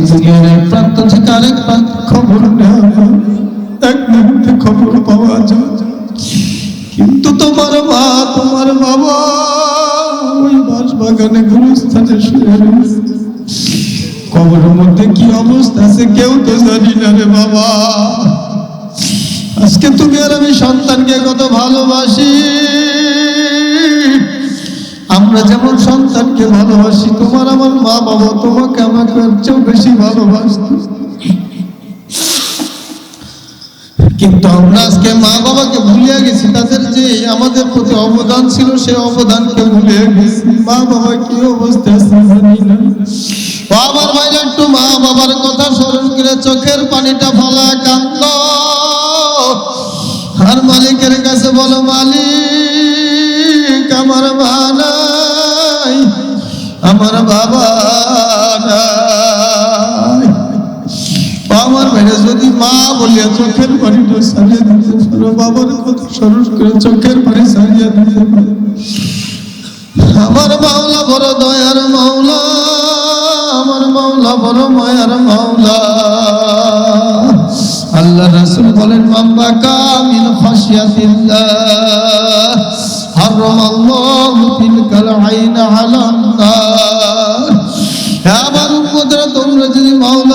দুনিয়ার কিন্তু তোমার বাবা বাগানে গুরুস্থানে শুয়ে মধ্যে কি অবস্থা আছে কেউ তো জানি না রে বাবা আজকে তুমি আর আমি সন্তানকে কত ভালোবাসি। আমরা যেমন সন্তানকে ভালোবাসি, তোমার আমার মা বাবা তোমাকে আমাকে চেয়েও বেশি ভালোবাসত। কিন্তু আমরা আজকে মা বাবাকে ভুলিয়ে গেছি, তাদের যে আমাদের প্রতি অবদান ছিল, সেই অবদানকে ভুলিয়ে গেছি। মা বাবা কি অবস্থা একটু মা বাবার কথা স্মরণ করে চোখের পানিটা ফলা কান্দ আর মালিকের কাছে বলো, মালিক, আমার মা আমার বাবা আমার মাওলা বড় দয়ার মাওলা, আমার মাওলা বড় মায়ার মাওলা। আল্লাহ রাসূল বলেন মাম্বা কামিল খাশিয়াতিল্লাহ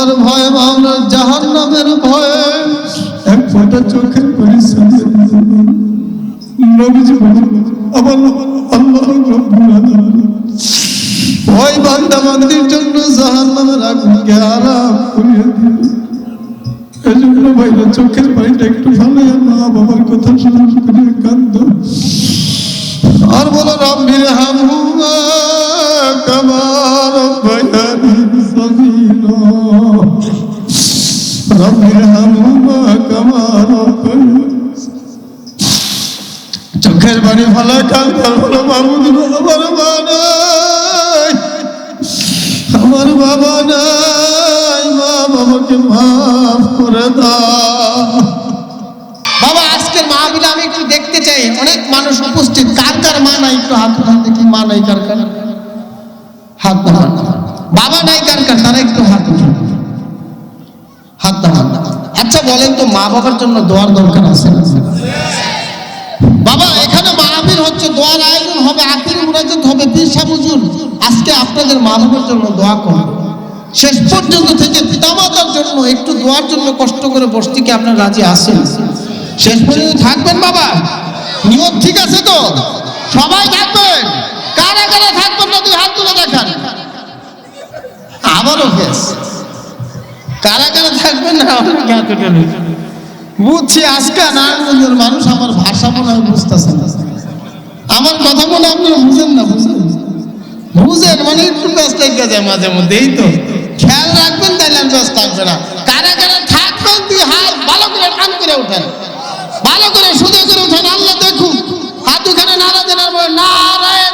মাওলার ভয় জাহান্নামের ভয়ে। এক ফোঁটা চোখের জন্য ভাইরা চোখের একটু ভালো বাবার কথা স্মরণ কান্দ আর বলো রাম কামা রব্বির হামহুমা কামা রব্বায়ানি চোখের বাড়ি ভালো কান্দার ভালো মামুদ আমার মা নাই। আমার বাবা নাই। মা বাবাকে মাফ করে বাবা, আজকের মাহবিলে আমি একটু দেখতে চাই। অনেক মানুষ উপস্থিত। কার কার মা নাই? একটু হাত উঠান দেখি, মা নাই কার কার? হাত বাবা নাই কার কার? তারা একটু হাত উঠান হাত দাঁড়ান আচ্ছা বলেন তো, মা বাবার জন্য দোয়ার দরকার আছে? বাবা, এখানে মাহবিল হচ্ছে দোয়ার আয়োজন হবে আখির মুরাজাত হবে পিসা বুঝুন আজকে আপনাদের মা বাবার জন্য দোয়া করুন শেষ পর্যন্ত থেকে পিতামাতার জন্য একটু দোয়ার জন্য কষ্ট করে বসতে কি আপনার রাজি আছেন? শেষ পর্যন্ত থাকবেন বাবা? নিয়ত ঠিক আছে তো? সবাই থাকবেন? কারা কারা থাকবেন না, দুই হাত তুলে দেখান। আবারও ফেস কারা কারা থাকবেন না। বুঝছি, আজকে নারায়ণগঞ্জের মানুষ আমার ভাষা মনে হয় বুঝতেছে না। আমার কথা মনে আপনারা বুঝেন না, বুঝেন? বুঝেন মানে একটু ব্যস্ত যায় মাঝে মধ্যে, এই তো। খেয়াল রাখবেন তাহলে আর ব্যস্ত থাকবে না। কারা কারা থাকবেন তুই হাত ভালো করে টান করে উঠেন ভালো করে সুদে করে উঠেন আল্লাহ দেখুন হাত ওখানে নাড়া দেন, আর নারায়ে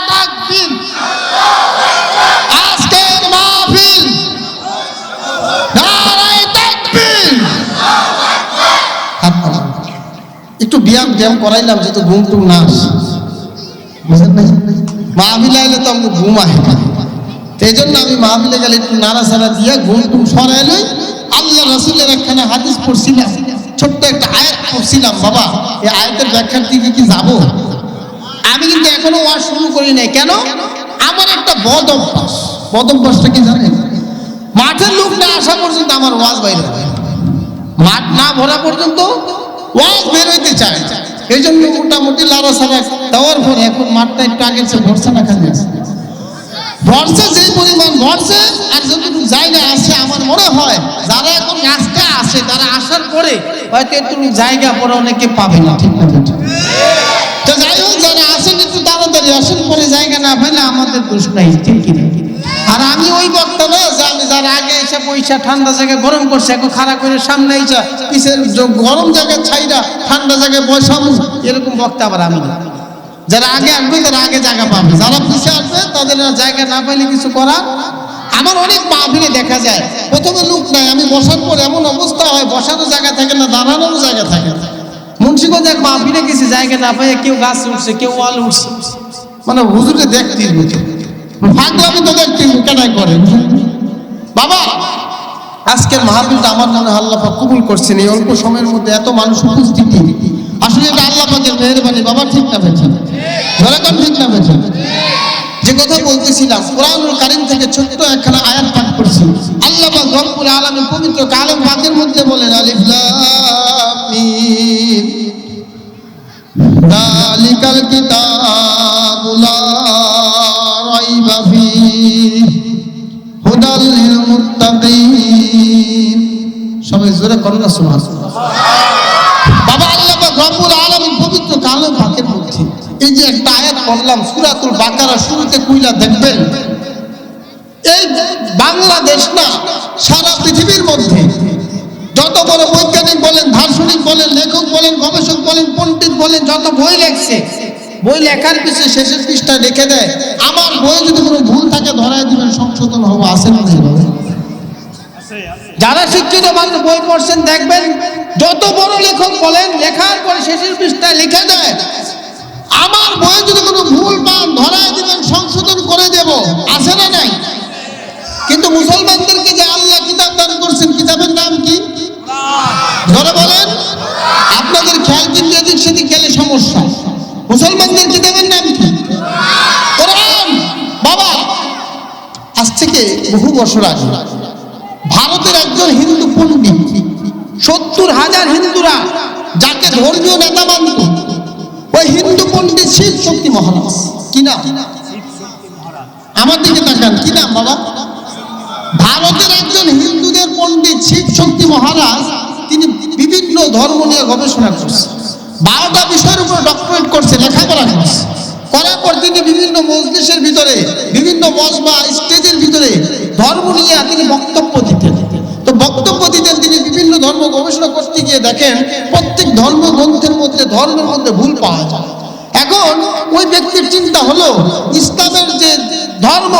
একটু ব্যায়াম ব্যায়াম করাইলাম, যেহেতু ঘুম টুম না আসে। বুঝলেন তো আমাকে ঘুম আহে না। এই জন্য আমি মাহবিলে গেলে একটু নাড়াচাড়া দিয়ে ঘুম টুম সরাই লই আল্লাহ রসুলের একখানা হাদিস পড়ছিলাম। ছোট্ট একটা আয়াত পড়ছিলাম, বাবা, এই আয়াতের ব্যাখ্যার দিকে কি যাব? আমি কিন্তু এখনও ওয়াজ শুরু করি নাই। কেন? আমার একটা বদ অভ্যাস। বদ অভ্যাসটা কি জানেন? মাঠের লোক না আসা পর্যন্ত আমার ওয়াজ বাইরে মাঠ না ভরা পর্যন্ত ওয়াজ বের হইতে চায়। এই জন্য মোটামুটি লারা সারা দেওয়ার পরে এখন মাঠটা একটু আগের চেয়ে ভরসা না খালি আছে ভরসা যে পরিমাণ ভরসে, আর যতটুকু জায়গা আছে, আমার মনে হয় যারা এখন আজকে আসে তারা আসার পরে হয়তো একটু জায়গা পরে অনেকে পাবে না, ঠিক না তো যাই হোক, যারা আসেন একটু তাড়াতাড়ি আসেন, পরে জায়গা না পাইলে আমাদের দোষ নাই, ঠিক কি না? আর আমি ওই বক্তা না যে আমি যারা আগে এসে পয়সা ঠান্ডা জায়গায় গরম করছে এখন খারাপ করে সামনে এসে পিছের গরম জায়গায় ছাইরা ঠান্ডা জায়গায় বসাবো এরকম বক্তা আবার আমি না। যারা আগে আসবে, তারা আগে জায়গা পাবে। যারা পিছিয়ে আসবে, তাদের জায়গা না পাইলে কিছু করার আমার অনেক মাহফিলে দেখা যায়। প্রথমে লোক নাই, আমি বসার পর এমন অবস্থা হয়, বসারও জায়গা থাকে না, দাঁড়ানোরও জায়গা থাকে মুন্সিগঞ্জ এক মাহফিলে গেছি, জায়গা না পাই কেউ গাছ উঠছে, কেউ ওয়াল উঠছে। মানে হুজুরে দেখতে ফাঁকলে আমি তো কেনাই করে? বাবা, আজকের মাহফিলটা আমার মনে আল্লাহ পাক কবুল করছেন। এই অল্প সময়ের মধ্যে এত মানুষ উপস্থিতি। আসলে এটা আল্লাহ পাকের মেহরবানি, বাবা ঠিক না বেছে ধরে কোন ঠিক না বেছে যে কথা বলতেছিলাম, কোরআনুল কারিম থেকে ছোট্ট একখানা আয়াত পাঠ করছি। আল্লাহ পাক রব্বুল আলামিন পবিত্র কালাম পাকের মধ্যে বলেন, আলিফ লাম মিম। যালিকাল কিতাবু এই যে একটা বাংলাদেশ না, সারা পৃথিবীর মধ্যে যত বড় বৈজ্ঞানিক বলেন, দার্শনিক বলেন, লেখক বলেন, গবেষক বলেন, পণ্ডিত বলেন, যত বই লেখছে বই লেখার পিছনে শেষের পৃষ্ঠায় লিখে দেয়। আমার বই যদি কোনো ভুল থাকে, ধরায় দিবেন, সংশোধন হব আসে না যারা শিক্ষিত মানুষ বই পড়ছেন, দেখবেন যত বড় লেখক বলেন, লেখার পরে শেষের পৃষ্ঠায় লিখে দেয়। আমার বই যদি কোনো ভুল পান, ধরায় দিবেন, সংশোধন করে দেব, আছে না নাই? কিন্তু মুসলমানদেরকে যে আল্লাহ কিতাব দান করছেন, কিতাবের নাম কি? ধরে বলেন। আপনাদের খেয়াল কিন্তু এদিক সেদিক গেলে সমস্যা। মুসলমানদের কিতাবের নাম কি বাবা, আজ থেকে বহু বছর আগে ভারতের একজন হিন্দু পণ্ডিত, সত্তর হাজার হিন্দুরা যাকে ধর্মীয় নেতা মানত, ওই হিন্দু পণ্ডিত শিব শক্তি মহারাজ। কি নাম? আমার দিকে তাকান, কি নাম বাবা? ভারতের একজন হিন্দুদের পণ্ডিত শিব শক্তি মহারাজ, তিনি বিভিন্ন ধর্ম নিয়ে গবেষণা করছে বারোটা বিষয়ের উপর ডক্টরেট করছে লেখাপড়া করছে করার পর তিনি বিভিন্ন মজলিসের ভিতরে, বিভিন্ন মজমা স্টেজের ভিতরে ধর্ম নিয়ে তিনি বক্তব্য দিতেন। তো বক্তব্য দিতেন তিনি বিভিন্ন ধর্ম গবেষণা করতে গিয়ে দেখেন, প্রত্যেক ধর্ম গ্রন্থের মধ্যে, ধর্মের মধ্যে ভুল পাওয়া যায়। এখন ওই ব্যক্তির চিন্তা হলো, ইসলামের যে ধর্ম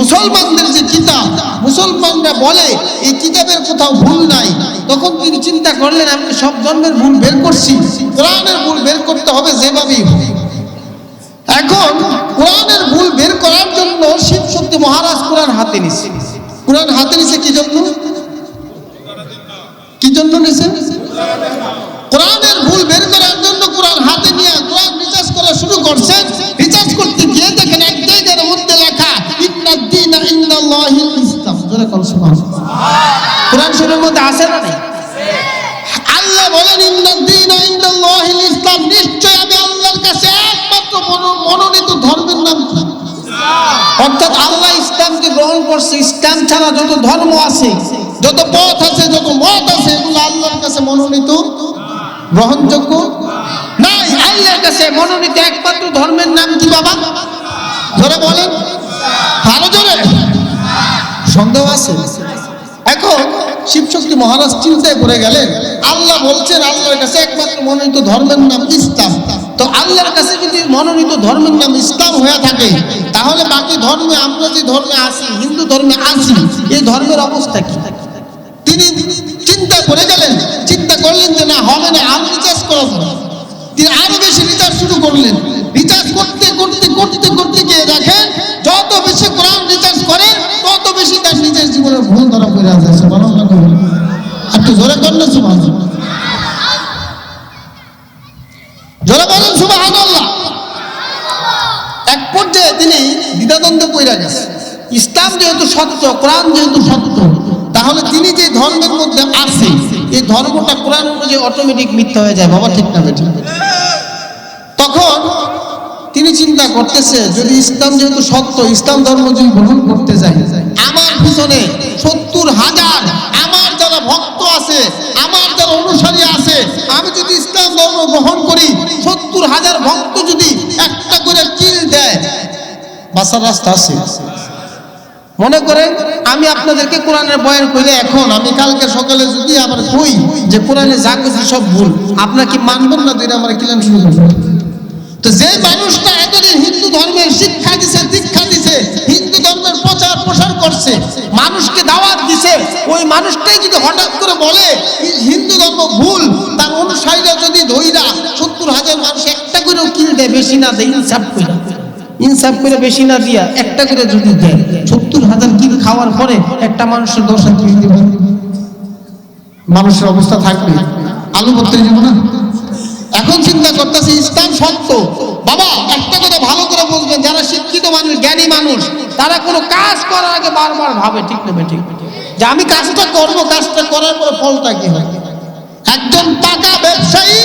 মুসলমানদের যে কিতাব মুসলমানরা বলে, এই কিতাবের কোথাও ভুল নাই। তখন তিনি চিন্তা করলেন, আমি সব ধর্মের ভুল বের করছি, কোরআনের ভুল বের করতে হবে যেভাবেই এখন কোরআনের ভুল বের করার জন্য শিব শক্তি মহারাজ কোরআন হাতে নিছে। কোরআন হাতে নিছে কি জন্য? কি জন্য নিছে? কোরআনের জোরে কোন সুবহানাল্লাহ কোরআন শরীফের মধ্যে আছে না আল্লাহ বলেন ইসলাম নিশ্চয় আমি আল্লাহর কাছে একমাত্র মনোনীত ধর্মের নাম অর্থাৎ আল্লাহ ইসলামকে গ্রহণ করছে। ইসলাম ছাড়া যত ধর্ম আছে, যত পথ আছে, যত মত আছে, এগুলো আল্লাহর কাছে মনোনীত গ্রহণযোগ্য নাই। আল্লাহর কাছে মনোনীত একমাত্র ধর্মের নাম কি বাবা? ধরে বলেন। আরও জোরে। সন্দেহ আছে? এখন শিবশক্তি মহারাজ চিন্তায় পড়ে গেলেন, আল্লাহ বলছেন, আল্লাহর কাছে একমাত্র মনোনীত ধর্মের নাম ইসলাম। তো আল্লাহর কাছে যদি মনোনীত ধর্মের নাম ইসলাম হয়ে থাকে, তাহলে বাকি ধর্মে আমরা যে ধর্মে আছি হিন্দু ধর্মে আছি এই ধর্মের অবস্থা কি? তিনি চিন্তা করে গেলেন, চিন্তা করলেন যে না, হবে না, আরও রিচার্জ করা যাবে তিনি আরও বেশি রিচার্জ শুরু করলেন। রিচার্জ করতে করতে করতে করতে গিয়ে দেখেন, যত বেশি কোরআন রিচার্জ করে তত বেশি নিজের জীবনের ভুল একটু জোরে সুবহানাল্লাহ জোরে এক পর্যায়ে তিনি দ্বিধাদ্বন্দ্বে পড়ে গেছে। ইসলাম যেহেতু সত্য, কোরআন যেহেতু সত্য, তাহলে তিনি যে ধর্মের মধ্যে আছে এই ধর্মটা কোরআন অনুযায়ী অটোমেটিক মিথ্যা হয়ে যায়, বাবা ঠিক না বেঠিক তখন তিনি চিন্তা করতেছে, যদি ইসলাম যেহেতু সত্য, ইসলাম ধর্ম যদি গ্রহণ করতে যাই, আমার পিছনে সত্তর হাজার, আমার যারা ভক্ত আছে, আমার যারা অনুসারী আছে, আমি যদি ইসলাম ধর্ম গ্রহণ করি, সত্তর হাজার ভক্ত যদি একটা করে কিল দেয় বাসার রাস্তা আছে। মনে করেন আমি আপনাদেরকে কোরআনের বয়ান কইলে এখন, আমি কালকে সকালে যদি আবার কই যে কোরআনে যা কিছু সব ভুল, আপনার কি মানবেন না দুইটা আমার কিলান শুরু করবেন তো যে মানুষটা এতদিন হিন্দু ধর্মের শিক্ষা দিছে, দীক্ষা দিছে, হিন্দু ধর্মের প্রচার প্রসার করছে, মানুষকে দাওয়াত দিছে, ওই মানুষটাই যদি হঠাৎ করে বলে হিন্দু ধর্ম ভুল, তার অনুসারীরা যদি ধইরা সত্তর হাজার মানুষ একটা করেও কিল দেয়, বেশি না দেয়, ইনসাফ করে ইনসাফ করে বেশি না দিয়া একটা করে যদি দেয়, সত্তর হাজার কিল খাওয়ার পরে একটা মানুষের দশ দিবে। মানুষের অবস্থা থাকবে। আলু ভর্তি যাব না এখন চিন্তা করতেছি, ইসলাম সত্য। বাবা, একটা কথা ভালো করে বলবেন যারা শিক্ষিত মানুষ, জ্ঞানী মানুষ, তারা কোনো কাজ করার আগে বারবার ভাবে, ঠিক নেবে ঠিক যে আমি কাজটা করব, কাজটা করার পরে ফলটা কি হবে? একজন টাকা ব্যবসায়ী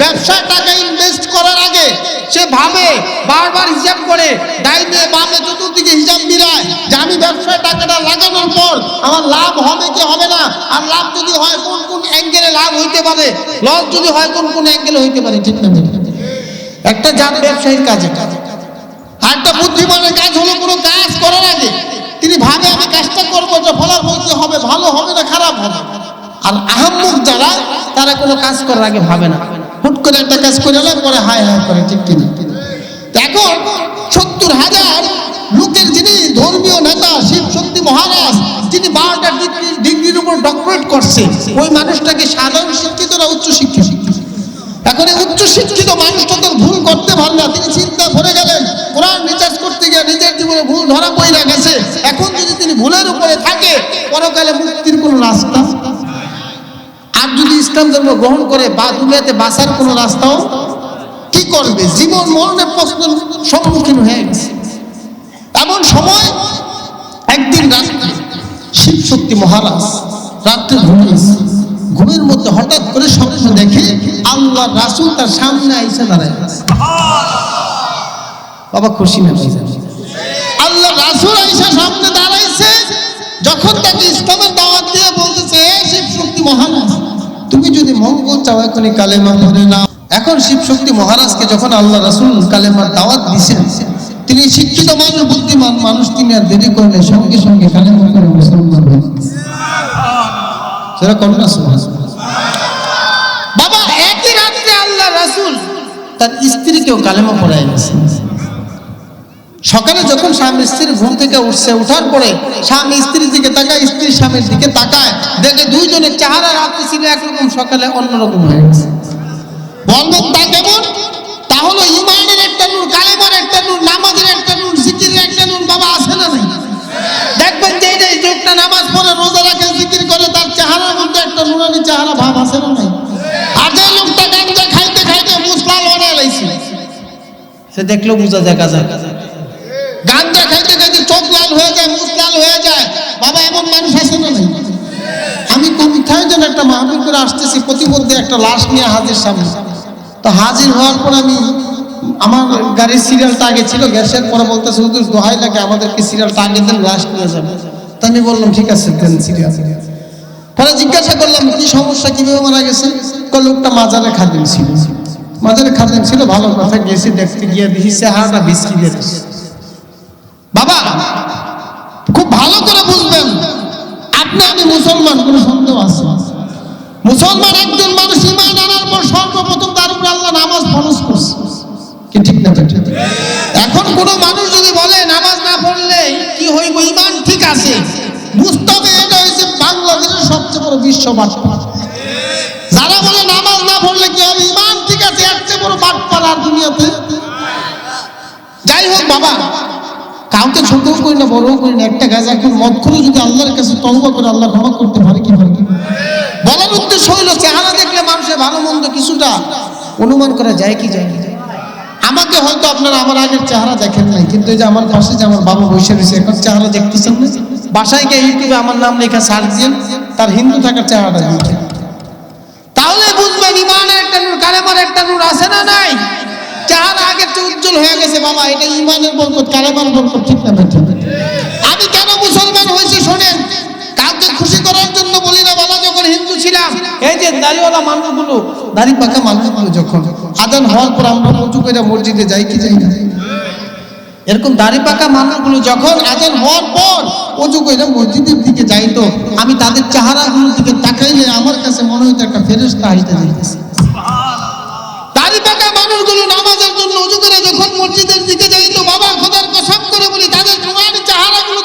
ব্যবসায় টাকা ইনভেস্ট করার আগে সে ভাবে, বারবার হিসাব করে ডাইনে বামে চতুর্দিকে হিসাব মিলায় যে আমি ব্যবসায় টাকাটা লাগানোর পর আমার লাভ হবে কি হবে না, আর লাভ যদি হয় কোন কোন অ্যাঙ্গেলে লাভ হইতে পারে লস যদি হয় কোন কোন অ্যাঙ্গেলে হইতে পারে, ঠিক না একটা জাত ব্যবসায়ীর কাজ আর একটা বুদ্ধিমানের কাজ হলো কোনো কাজ করার আগে, তিনি ভাবে, আমি কাজটা করব, যে ফলাফল কি হবে, ভালো হবে না খারাপ হবে। আর আহম্মক যারা, তারা কোনো কাজ করার আগে ভাবে না। হুট করে একটা কাজ করে এলে পরে হায় হায় করে, ঠিক কিনা? এখন সত্তর হাজার লোকের যিনি ধর্মীয় নেতা, শিব শক্তি মহারাজ, যিনি বারোটা ডিগ্রি, ডিগ্রির উপর ডক্টরেট করছে, ওই মানুষটাকে সাধারণ শিক্ষিত না উচ্চ শিক্ষিত। এখন এই উচ্চ শিক্ষিত মানুষটা তো ভুল করতে পারে না তিনি চিন্তা করে গেলেন, কোরআন রিচার্জ করতে গিয়ে নিজের জীবনে ভুল ধরা পড়ে গেছে। এখন যদি তিনি ভুলের উপরে থাকে, পরকালে মুক্তির কোনো রাস্তা আর যদি ইসলাম ধর্ম গ্রহণ করে বা দুনিয়াতে বাঁচার কোনো রাস্তাও, কি করবে? জীবন মরণের প্রশ্ন সম্মুখীন হয়ে গেছে। এমন সময় একদিন রাত্রে শিব শক্তি মহারাজ রাত্রে ঘুমিয়েছে ঘুমের মধ্যে হঠাৎ করে স্বপ্ন দেখে আল্লাহ রাসুল তার সামনে আইসে দাঁড়ায়। বাবা খুশি না আল্লাহ রাসুল আইসা সামনে দাঁড়াইছে, যখন তাকে ইসলামের দাওয়াত দিয়ে বলতেছে, "এ শিব মহারাজ, তুমি যদি মঙ্গল চাও, এখনই কালেমা পড়ে নাও। এখন শিব শক্তি মহারাজকে যখন আল্লাহ রাসুল কালেমার দাওয়াত দিছেন, তিনি শিক্ষিত মানুষ, বুদ্ধিমান মানুষ, তিনি আর দেরি করলে সঙ্গে সঙ্গে কালেমা করে মুসলমান বাবা, একই রাত্রে আল্লাহ রাসুল তার স্ত্রীকেও কালেমা পড়ায় সকালে যখন স্বামী স্ত্রীর ঘুম থেকে উঠছে, উঠার পরে স্বামী স্ত্রীর দিকে তাকায় স্ত্রী স্বামীর দিকে তাকায়, দেখে দুইজনের চেহারা রাত্রে ছিল একরকম, সকালে অন্যরকম হয়ে গেছে। বলবেন, তা কেমন? তা হলো ইমানের একটা নূর, কালেমার একটা নূর, নামাজের একটা নূর, জিকিরের একটা নূর বাবা আছে না নাই? দেখবেন যে এই লোকটা নামাজ পড়ে, রোজা রাখে, জিকির করে, তার চেহারার মধ্যে একটা নুরানি চেহারা ভাব আছে না নাই? আর যে লোকটা গাঞ্জা খাইতে খাইতে মুসলাল বানায় লাইছে। সে দেখলেও বোঝা দেখা যায় গাঞ্জা খাইতে খাইতে চোখ লাল হয়ে যায়, মুখ লাল হয়ে যায়। বাবা, এমন মানুষ আছে না আমি কোথায় একটা মাহফিল করে আসতেছি প্রতিমধ্যে একটা লাশ নিয়ে হাজির সামনে। তো হাজির হওয়ার পর আমি, আমার গাড়ির সিরিয়ালটা আগে ছিল, গ্যাসের, পরে বলতেছে, হুজুর, দোহাই লাগে, আমাদেরকে সিরিয়ালটা আগে দেন লাশ নিয়ে যাবে। তা আমি বললাম, ঠিক আছে, দেন সিরিয়াল পরে জিজ্ঞাসা করলাম, কি সমস্যা, কীভাবে মারা গেছে? লোকটা মাজারে খাদিম ছিল। মাজারে খাদিম ছিল, ভালো কথা, গেছি, দেখতে গিয়ে দেখি, চেহারাটা বিস্কি দিয়ে দিচ্ছে বাবা, খুব ভালো করে বুঝবেন। আপনি আমি মুসলমান, কোনো সন্দেহ আছে? মুসলমান একজন মানুষ ইমান আনার পর সর্বপ্রথম তার উপর আল্লাহ নামাজ ফরজ করছে। কি ঠিক না ঠিক? এখন কোনো মানুষ যদি বলে, নামাজ না পড়লে কি হইব? ইমান ঠিক আছে। বুঝতে হবে, এটা হয়েছে বাংলাদেশের সবচেয়ে বড় বিশ্ব বাটপা যারা বলে, নামাজ না পড়লে কি হবে? ইমান ঠিক আছে। এর বড় বাটপার আর দুনিয়াতে। যাই হোক বাবা কাউকে ছোটও করি না বড়ও করি না, একটা গাছ এখন মদ করে যদি আল্লাহর কাছে তলবা করে আল্লাহ ক্ষমা করতে পারে কি পারে? বলার উদ্দেশ্য হইল, চেহারা দেখলে মানুষের ভালো মন্দ কিছুটা অনুমান করা যায় কি যায়? আমাকে হয়তো আপনারা আমার আগের চেহারা দেখেন নাই, কিন্তু এই যে আমার পাশে যে আমার বাবা বসে রয়েছে, এখন চেহারা দেখতেছেন না? বাসায় গিয়ে ইউটিউবে আমার নাম লেখা সার্চ দিন তার হিন্দু থাকার চেহারাটা দেখেন। তাহলে বুঝবেন, ইমানের একটা নূর, কালেমার একটা নূর আছে না নাই? আগের চেয়ে উজ্জ্বল হয়ে গেছে বাবা এটা ইমানের বরকত কালেমার বরকত ঠিক না ঠিক আমি কেন মুসলমান হয়েছি শোনেন কাউকে খুশি করার জন্য বলি না বাবা যখন হিন্দু ছিলাম। এই যে দাড়িওয়ালা মানুষগুলো দাড়ি পাকা মানুষগুলো যখন। আদান হওয়ার পর আমরা উঁচু করে মসজিদে যাই কি যাই না। এরকম দাড়ি পাকা মানুষগুলো যখন আজান হওয়ার পর অজু করে মসজিদের দিকে যাইতো আমি তাদের চেহারাগুলোর দিকে তাকাইলে আমার কাছে মনে হইতো একটা ফেরেস্তা হাইতে যাইতেছে দাড়ি পাকা মানুষগুলো নামাজের জন্য অজু করে যখন মসজিদের দিকে যাইতো বাবা খোদার কসম করে বলি তাদের জোয়ানি চেহারাগুলো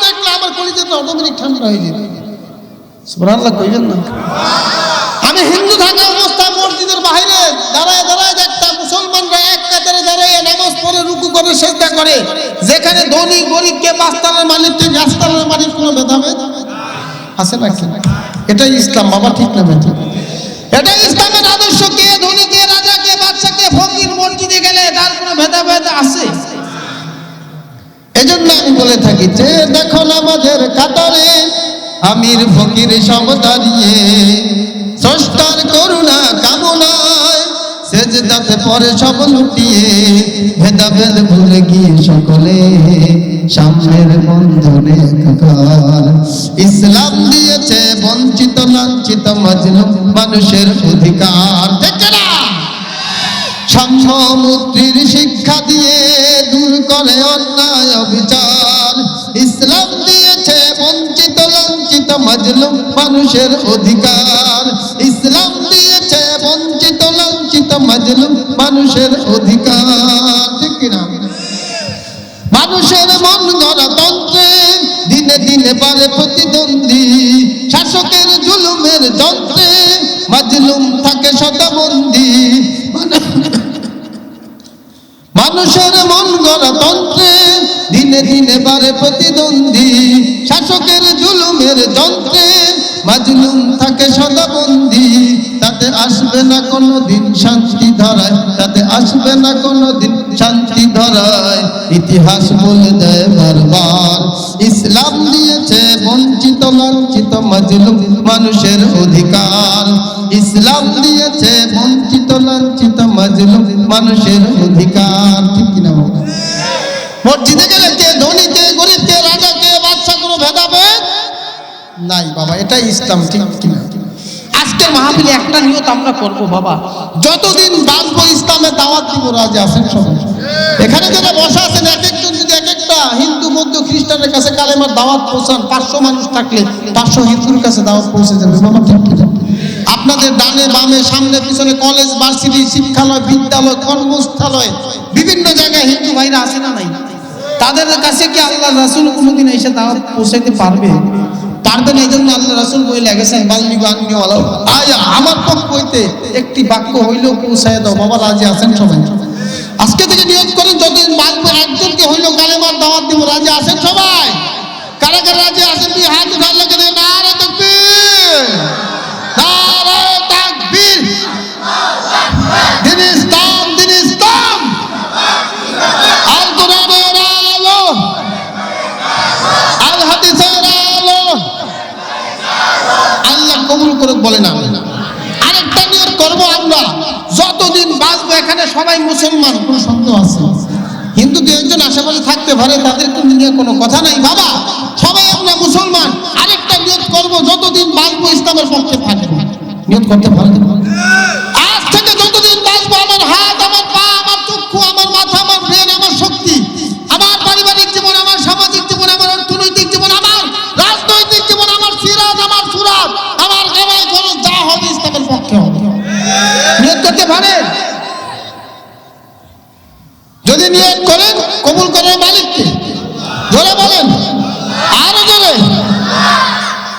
আমি হিন্দু থাকা অবস্থায় মসজিদের বাইরে দাঁড়ায় দাঁড়ায় দেখতাম মুসলমানরা এক কাতারে দাঁড়ায় নামাজ পড়ে, রুকু করে চিন্তা করে। যেখানে ধনী, গরিবকে পাঁচতলার মালিক থেকে গাছতলার মালিক, কোনো ভেদাভেদ আছে নাকি? এটাই ইসলাম, বাবা ঠিক না বেঠিক এটাই ইসলামের আদর্শ, কে ধনী, কে রাজা, কে বাদশা, কে ফকির, মসজিদে গেলে তার কোনো ভেদাভেদ আছে? এজন্য আমি বলে থাকি, যে দেখো নামাজের কাতারে আমির ফকির সব দাঁড়িয়ে, স্রষ্টার করুণা কামনায় সেজদাতে পরে সব লুটিয়ে, ভেদাভেদ ভুলে গিয়ে সকলে সামনের বন্ধনে একাকার। ইসলাম দিয়েছে বঞ্চিত, লাঞ্ছিত, মাজলুম মানুষের অধিকার। দেখে সাম্যমূর্তির শিক্ষা দিয়ে দূর করে অন্যায় অবিচার। ইসলাম দিয়েছে বঞ্চিত লাঞ্ছিত মাজলুম মানুষের অধিকার। ইসলাম দিয়েছে বঞ্চিত লাঞ্ছিত মাজলুম মানুষের অধিকার। ঠিক কিনা? মানুষের মন গণতন্ত্রে দিনে দিনে বাড়ে প্রতিদ্বন্দ্বী। শাসকের জুলুমের যন্ত্রে মাজলুম থাকে শতবন্দী। মানুষের মন গণতন্ত্রে দিনে দিনে বারে প্রতিদ্বন্দ্বী শাসকের জুলুমের যন্ত্রে মাজলুম থাকে সদাবন্দি, তাতে আসবে না কোনো দিন শান্তি ধরায়, তাতে আসবে না কোনো দিন শান্তি ধরায়। ইতিহাস বলে দেয় বারবার, ইসলাম দিয়েছে বঞ্চিত লাঞ্ছিত মাজলুম মানুষের অধিকার। ইসলাম দিয়েছে বঞ্চিত লাঞ্ছিত মাজলুম মানুষের অধিকার। ঠিক কিনা? মসজিদে গেলে কে ধনী কে গরিব কে রাজা কে বাদশা কোনো ভেদাভেদ নাই বাবা, এটাই ইসলাম, ঠিক কিনা? আজকের মাহফিলে একটা নিয়ত আমরা করব বাবা, যতদিন বাঁচবো ইসলামের দাওয়াত দিব, রাজা আছেন সবাই? এখানে যারা বসা আছেন, এক একজন যদি এক একটা হিন্দু বৌদ্ধ খ্রিস্টানের কাছে কালেমার দাওয়াত পৌঁছান, পাঁচশো মানুষ থাকলে পাঁচশো হিন্দুর কাছে দাওয়াত পৌঁছে যাবে বাবা, ঠিক কিনা? আপনাদের ডানে বামে, সামনে, পিছনে কলেজ, ভার্সিটি, শিক্ষালয়, বিদ্যালয়, কর্মস্থলয়, বিভিন্ন জায়গায় হিন্দু ভাইরা আছে না নাই? তাদের কাছে কি আল্লাহ রাসুল কোনোদিন এসে দাওয়াত পৌঁছাইতে পারবে? পারবেন এই জন্য আল্লাহ রাসুল বই লেগেছেন বাল্মিক আগ্নি আজ আমার পক্ষ হইতে একটি বাক্য হইলেও পৌঁছায় দাও, বাবা, রাজি আছেন সবাই। আজকে থেকে নিয়োগ করেন যতদিন বাঁচবো একজনকে হইলেও কালেমার দাওয়াত দিব, রাজি আছেন সবাই? কারা রাজি আছেন? তুই হাত উঠার লাগে না রে তকবীর। নারে তাকবীর। দিন কবুল করুক বলে না। আরেকটা নিয়ত করব আমরা, যতদিন বাঁচবো এখানে সবাই মুসলমান, কোনো সন্দেহ আছে? হিন্দু দু একজন আশেপাশে থাকতে পারে, তাদের কিন্তু নিয়ে কোনো কথা নাই। বাবা, সবাই আমরা মুসলমান। আরেকটা নিয়ত করব, যতদিন বাঁচবো ইসলামের পক্ষে থাকব নিয়ত করতে পারেন? যদি নিয়ত করেন, কবুল করার মালিককে জোরে বলেন। আরও জোরে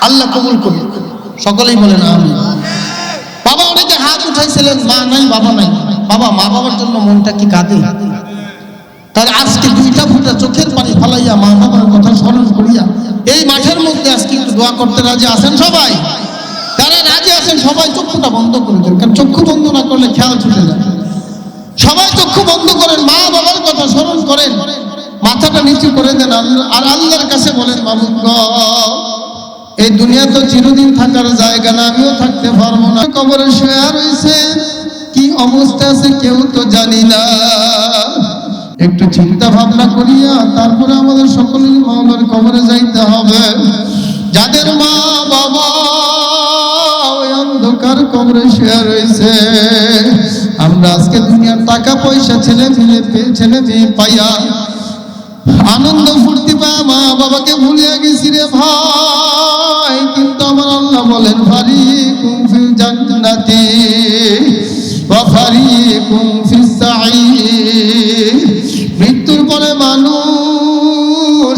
আল্লাহ কবুল করুন সকলেই বলেন আমি বাবা অনেকে হাত উঠাইছিলেন, মা নাই, বাবা নাই। বাবা, মা বাবার জন্য মনটা কি কাঁদে? তার আজকে দুইটা ফুটা চোখের পানি ফালাইয়া মা বাবার কথা স্মরণ করিয়া, এই মাঠের মধ্যে আজকে একটু দোয়া করতে রাজি আছেন সবাই? যারা রাজি আছেন, সবাই চক্ষুটা বন্ধ করে দেন, কারণ চক্ষু বন্ধ না করলে খেয়াল ছুটে যায়। সবাই চক্ষু বন্ধ করেন মা বাবার কথা স্মরণ করেন। মাথাটা নিচু করে দেন আর আল্লাহর কাছে বলেন গো, এই দুনিয়া তো চিরদিন থাকার জায়গা না আমিও থাকতে পারব না। কবরে শুয়ে রয়েছে কি অবস্থা আছে কেউ তো জানি না। একটু চিন্তা ভাবনা করিয়া তারপরে আমাদের সকলের মাওলার কবরে যাইতে হবে। যাদের মা বাবা অন্ধকার কবরে শুয়ে রয়েছে। আমরা আজকে দুনিয়ার টাকা পয়সা ছেলে মেয়ে ছেলে মেয়ে পাইয়া আনন্দ ফুর্তি পায়, মা বাবাকে ভুলিয়া গেছি রে ভাই। কিন্তু আমার আল্লাহ বলেন ফারি কুমফি জান্নাতি ফারি কুমফি সাঈর মৃত্যুর পরে মানুষ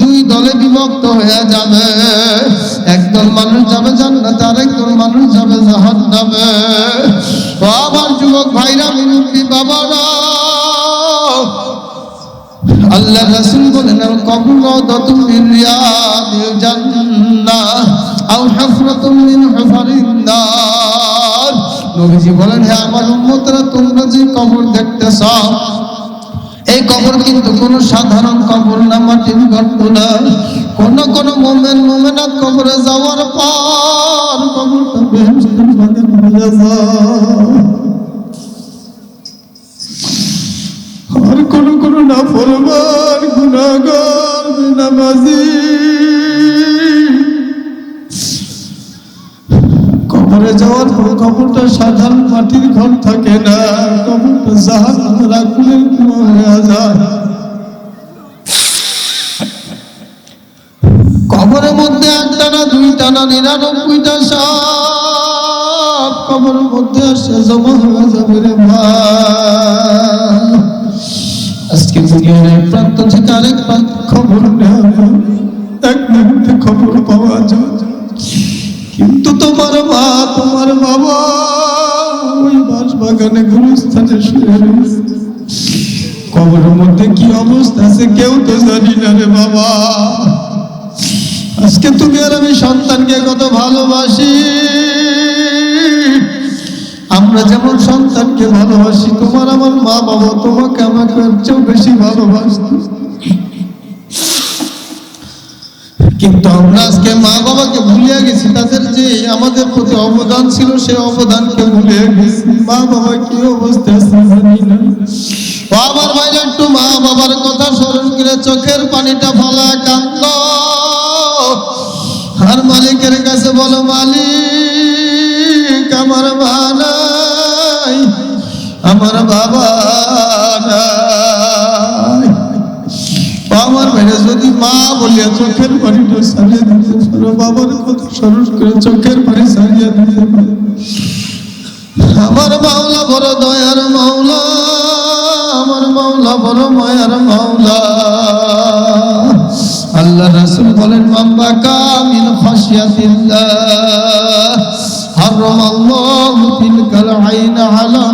দুই দলে বিভক্ত হয়ে যাবে। একদল মানুষ যাবে জান্নাতে আর একদল জাহান্নামে। আমার যুবক ভাইরা মুরব্বী বাবারা। আল্লাহ রাসূল বলেন, আল কবর রাদাতুম মিন রিয়াদিল জান্নাহ আও হাফরাতুম মিন হুফারিন নার। নবীজি বলেন, হে আমার উম্মতরা, তোমরা যে কবর দেখতেছ এই কবর কিন্তু কোনো সাধারণ কবর না, মাটির গর্ত না। কোন কোন মোমেন, মোমেনাত কবরে যাওয়ার পর কবরটা বাগান হয়ে যায়। আর কোন কোন না ফরমান গুনাহগার, বেনামাজি পর সাধারণ মাটির ঘর থাকে না কবরটা জাহান রাখলে হয়ে কবরের মধ্যে একটা না দুইটা না নিরানব্বইটা সাপ। কবরের মধ্যে আসে জমা হয়ে যাবে রে আজকে দুনিয়ার এক প্রান্ত থেকে আরেক প্রান্ত খবর নেওয়া এক মুহূর্তে খবর পাওয়া যায় কিন্তু তোমার মা, তোমার বাবা ওই বাগানে কবরের মধ্যে কি অবস্থা আছে কেউ তো জানি না রে বাবা। আজকে তুমি আর আমি সন্তানকে কত ভালোবাসি। আমরা যেমন সন্তানকে ভালোবাসি, তোমার আমার মা বাবা তোমাকে আমাকে চেয়েও বেশি ভালোবাসত। কিন্তু আমরা আজকে মা বাবাকে ভুলিয়ে গেছি, তাদের যে আমাদের প্রতি অবদান ছিল, সেই অবদানকে ভুলিয়ে গেছি। মা বাবা কি অবস্থা ও আমার একটু মা বাবার কথা স্মরণ করে চোখের পানিটা ফলা কান্দ। আর মালিকের কাছে বলো, মালিক, আমার মা নাই, আমার বাবা মেয়ে যদি মা বলিয়া চোখের পানিটা সারিয়ে দিতে পারো, বাবার কথা স্মরণ করে চোখের পানি সারিয়ে দিতে পারো। আমার মাওলা বড় দয়ার মাওলা, আমার মাওলা বড় মায়ার মাওলা। আল্লাহ রাসূল বলেন মাম্বা কামিন খাশিয়াতিল্লাহ হারাম আল্লাহ তিলকাল আইন আলান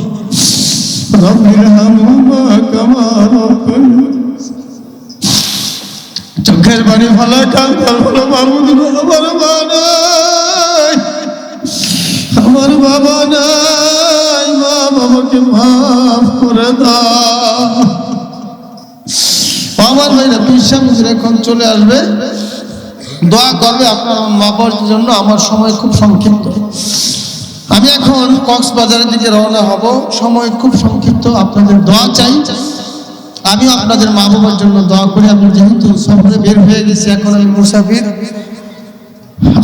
চোখের বাড়ি ভালো কান্দার ভালো মামুদ আমার মা নাই। আমার বাবা নাই, মা বাবাকে মাফ করে আমার ভাইরা বিশ্বাস এখন চলে আসবে। দোয়া করবে আপনার মা বাবার জন্য, আমার সময় খুব সংক্ষিপ্ত। আমি এখন কক্সবাজারের দিকে রওনা হব। সময় খুব সংক্ষিপ্ত, আপনাদের দোয়া চাই। আমিও আপনাদের মা বাবার জন্য দোয়া করি। আমি যেহেতু সফরে বের হয়ে গেছি, এখন আমি মুসাফির।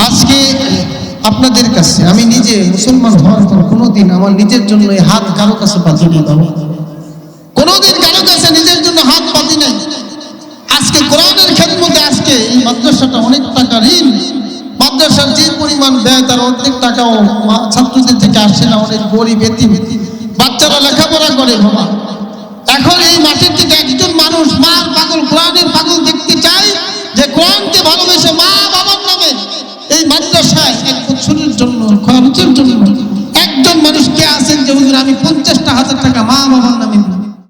আজকে আপনাদের কাছে, আমি নিজে মুসলমান হওয়ার পর কোনোদিন আমার নিজের জন্য এই হাত কারও কাছে পাতিনি বাবা। কোনোদিন কারও কাছে নিজের জন্য হাত পাতি নাই। আজকে কোরআনের খেদমতে, আজকে এই মাদ্রাসাটা অনেক টাকা ঋণ। মাদ্রাসার যে পরিমাণ ব্যয়, তার অর্ধেক টাকাও ছাত্রদের থেকে আসছে না অনেক গরিব এতিম। বাচ্চারা লেখাপড়া করে বাবা। এখন এই মাঠের থেকে একজন মানুষ মার পাগল, কোরআনের পাগল দেখতে চায় যে কোরআনকে ভালোবেসে মা বাবার নামে এই মাদ্রাসায় এক বছরের জন্য, খরচের জন্য একজন মানুষ কে আছেন যে আমি পঞ্চাশটা হাজার টাকা মা বাবার